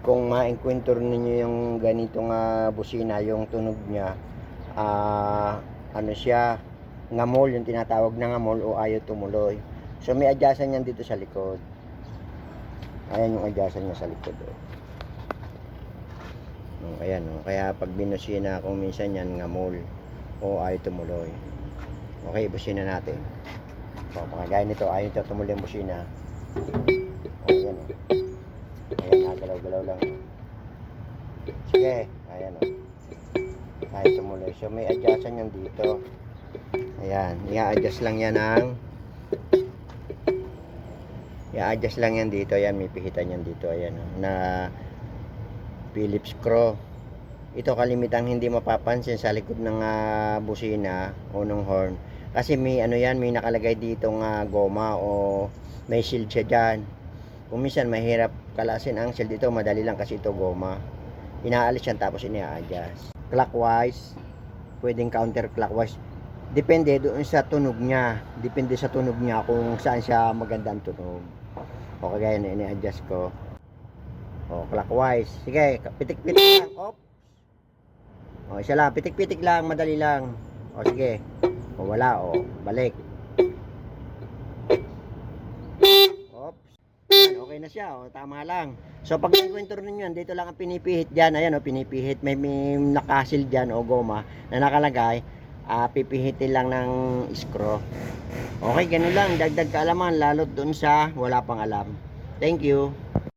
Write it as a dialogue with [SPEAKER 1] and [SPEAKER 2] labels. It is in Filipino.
[SPEAKER 1] kung ma-encounter ninyo yung ganitong ah, busina, yung tunog niya, ah, ano siya, ngamol, yung tinatawag na ngamol o ayaw tumuloy. So may adyasan yan dito sa likod. Ayan yung adyasan niya sa likod. Oh. Oh, ayan oh. Kaya pag binusina kung minsan yan ngamol o ayaw tumuloy. Okay, busina natin. So, mga gaya nito, ayaw tumuloy yung busina. Oh, ayan oh. Ayan, nagalaw-galaw lang. Sige, ayan o. Kahit tumuloy. So, may adjustan yan dito. Ayan, i-adjust lang yan ng i-adjust lang yan dito. Ayan, may pihitan yan dito. Ayan o. Na Phillips screw. Ito kalimitang hindi mapapansin sa likod ng ah, busina o ng horn. Kasi may ano yan, may nakalagay dito nga goma o may shield siya dyan. Kung minsan mahirap kalasin ang shield dito, madali lang kasi ito goma. Inaalis yan tapos ina-adjust. Clockwise, pwedeng counterclockwise. Depende doon sa tunog niya. Depende sa tunog niya kung saan siya maganda ang tunog. O kagaya na ini-adjust ko. O, clockwise. Sige, pitik-pitik lang. Op. O, isa lang. Pitik-pitik lang. Madali lang. O, sige. O, wala. O, balik. Oops. Yan, okay na siya. O, tama lang. So, pag encounter ninyo yan, dito lang ang pinipihit dyan. Ayan, o, pinipihit. May, may nakasil dyan o goma na nakalagay. Ah, pipihitin lang ng screw. Okay, ganun lang. Dagdag kaalaman, lalo dun sa wala pang alam. Thank you.